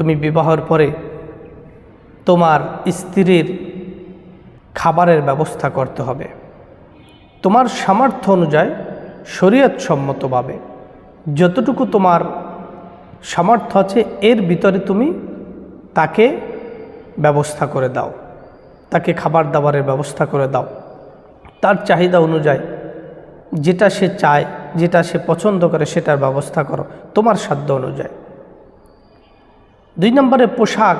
তুমি বিবাহের পরে তোমার স্ত্রীর খাবারের ব্যবস্থা করতে হবে। তোমার সামর্থ্য অনুযায়ী শরীয়ত সম্মতভাবে যতটুকু তোমার সামর্থ্য আছে, এর ভিতরে তুমি তাকে ব্যবস্থা করে দাও। তাকে খাবার দাবারের ব্যবস্থা করে দাও। তার চাহিদা অনুযায়ী যেটা সে চায়, যেটা সে পছন্দ করে সেটার ব্যবস্থা করো। তোমার সাধ্য অনুযায়ী। দুই নম্বরে পোশাক,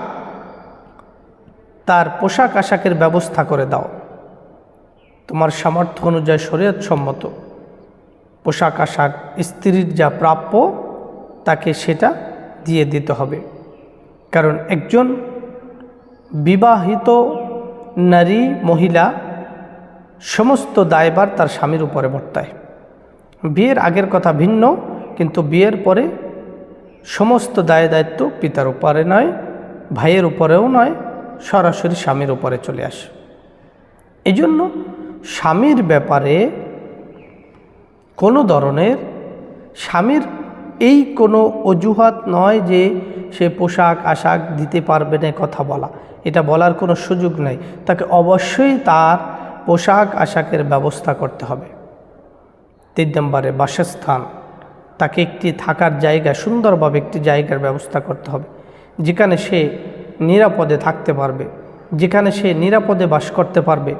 তার পোশাক আশাকের ব্যবস্থা করে দাও। তোমার সামর্থ্য অনুযায়ী শরীয়ত সম্মত পোশাক আশাক স্ত্রীর যা প্রাপ্য, তাকে সেটা দিয়ে দিতে হবে। কারণ একজন বিবাহিত নারী, মহিলা, সমস্ত দায়বার তার স্বামীর উপরে বর্তায়। বিয়ের আগের কথা ভিন্ন, কিন্তু বিয়ের পরে সমস্ত দায় দায়িত্ব পিতার উপরে নয়, ভাইয়ের উপরেও নয়, সরাসরি স্বামীর উপরে চলে আসে। এই জন্য স্বামীর ব্যাপারে কোনো ধরনের স্বামীর এই কোনো অজুহাত নয় যে সে পোশাক আশাক দিতে পারবে না কথা বলা। এটা বলার কোনো সুযোগ নেই। তাকে অবশ্যই তার পোশাক আশাকের ব্যবস্থা করতে হবে। তিন নম্বরে বাসস্থান। তাকে একটি থাকার জায়গা, সুন্দরভাবে একটি জায়গার ব্যবস্থা করতে হবে। যেখানে সে নিরাপদে থাকতে পারবে, যেখানে সে নিরাপদে বাস করতে পারবে,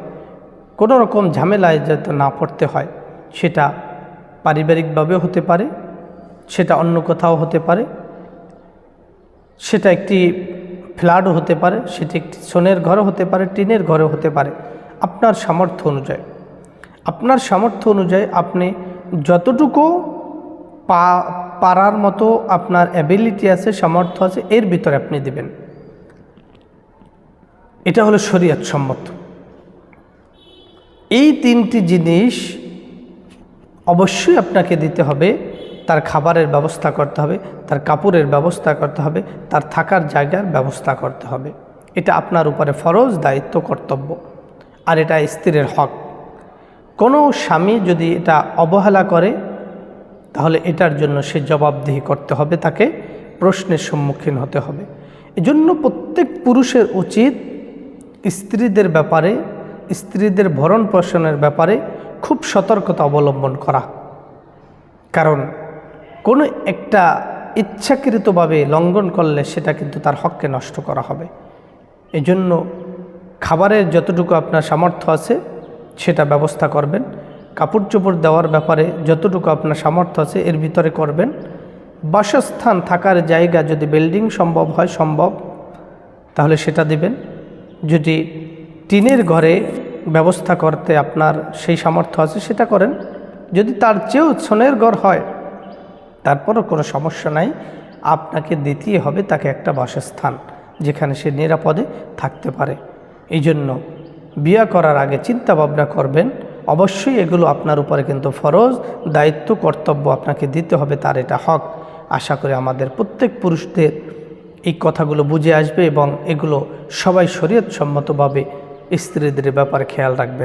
কোনো রকম ঝামেলায় যাতে না পড়তে হয়, সেটা পারিবারিকভাবেও হতে পারে, সেটা অন্য কোথাও হতে পারে, সেটা একটি ফ্ল্যাটও হতে পারে, সেটি একটি সোনের ঘরও হতে পারে, টিনের ঘরও হতে পারে। আপনার সামর্থ্য অনুযায়ী, আপনার সামর্থ্য অনুযায়ী আপনি যতটুকু পা, পারার মতো আপনার অ্যাবিলিটি আছে, সামর্থ্য আছে, এর ভিতরে আপনি দেবেন। এটা হলো শরীয়ত সম্মত। এই তিনটি জিনিস অবশ্যই আপনাকে দিতে হবে। তার খাবারের ব্যবস্থা করতে হবে, তার কাপড়ের ব্যবস্থা করতে হবে, তার থাকার জায়গার ব্যবস্থা করতে হবে। এটা আপনার উপরে ফরজ, দায়িত্ব, কর্তব্য। আর এটা স্ত্রীর হক। কোনো স্বামী যদি এটা অবহেলা করে তাহলে এটার জন্য সে জবাবদিহি করতে হবে, তাকে প্রশ্নের সম্মুখীন হতে হবে। এজন্য প্রত্যেক পুরুষের উচিত স্ত্রীদের ব্যাপারে, স্ত্রীদের ভরণ পোষণের ব্যাপারে খুব সতর্কতা অবলম্বন করা। কারণ কোনো একটা ইচ্ছাকৃতভাবে লঙ্ঘন করলে সেটা কিন্তু তার হককে নষ্ট করা হবে। এজন্য খাবারের যতটুকু আপনার সামর্থ্য আছে, সেটা ব্যবস্থা করবেন। কাপড় চোপড় দেওয়ার ব্যাপারে যতটুকু আপনার সামর্থ্য আছে, এর ভিতরে করবেন। বাসস্থান থাকার জায়গা যদি বিল্ডিং সম্ভব হয়, সম্ভব, তাহলে সেটা দিবেন। যদি টিনের ঘরে ব্যবস্থা করতে আপনার সেই সামর্থ্য আছে, সেটা করেন। যদি তার চেয়েও সোনের ঘর হয়, তারপরও কোনো সমস্যা নাই। আপনাকে দিতেই হবে তাকে একটা বাসস্থান, যেখানে সে নিরাপদে থাকতে পারে। এই জন্য বিয়া করার আগে চিন্তা ভাবনা করবেন অবশ্যই এগুলো আপনার উপরে কিন্তু ফরজ, দায়িত্ব, কর্তব্য আপনাকে দিতে হবে, তার এটা হক। আশা করি আমাদের প্রত্যেক পুরুষদের এই কথাগুলো বুঝে আসবে এবং এগুলো সবাই শরীয়ত সম্মতভাবে স্ত্রীদের ব্যাপারে খেয়াল রাখবেন